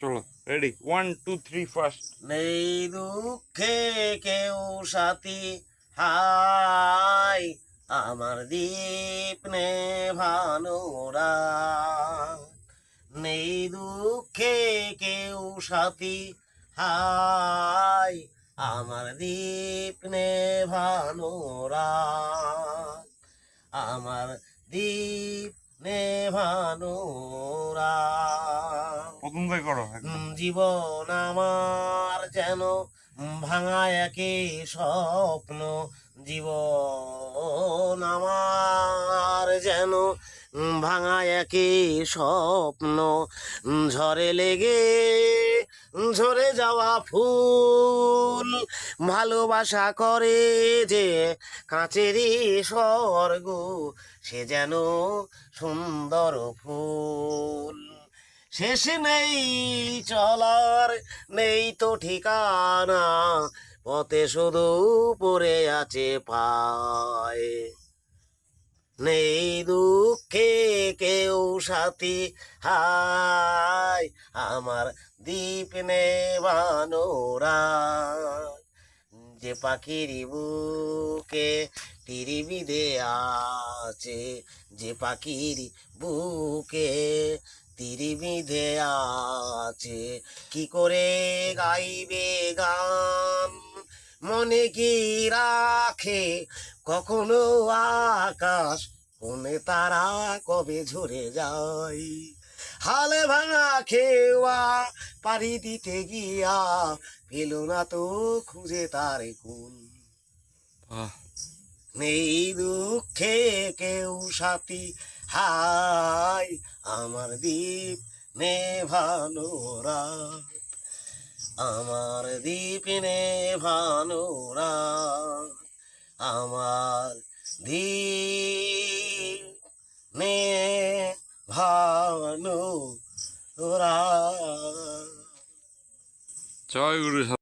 চলো ready one two three first নেই দুঃখে কেউ সাথী হাই আমার দীপ নে ভানুরা নেই দুঃখে কেউ সাথী হাই আমার দীপ নে ভানুরা আমার দীপ নে ভানুরা প্রথম করো জীবন আমার যেন ভাঙা একে স্বপ্ন। জীবন আমার যেন ভাঙা একে স্বপ্ন। ঝরে লেগে, ঝরে যাওয়া ফুল ভালোবাসা করে যে কাঁচেরই স্বর্গ, সে যেন সুন্দর ফুল। শেষ নেই চলার, নেই তো ঠিকানা, পথে শুধু পড়ে আছে পায়। নেই দুঃখে কেউ সাথী হাই আমার দ্বীপ নেবানোরা যে পাখির বুকে টিরিবিদে আছে, যে পাখির বুকে তিরিবিধে আছে। কি করে গাইবে গান? মনে কি রাখে? কখনো আকাশ? কোনে তারা কবে ঝরে যায়? হালে ভাঙা খেওয়া পারি দিতে গিয়া পেল না তো খুঁজে তার কোন। নেই দুঃখে কেউ সাথী হাই আমার দ্বীপ নেভানোরা। আমার দ্বীপ নেভানোরা। আমার দ্বীপ নে ভানোরা জয় গুরু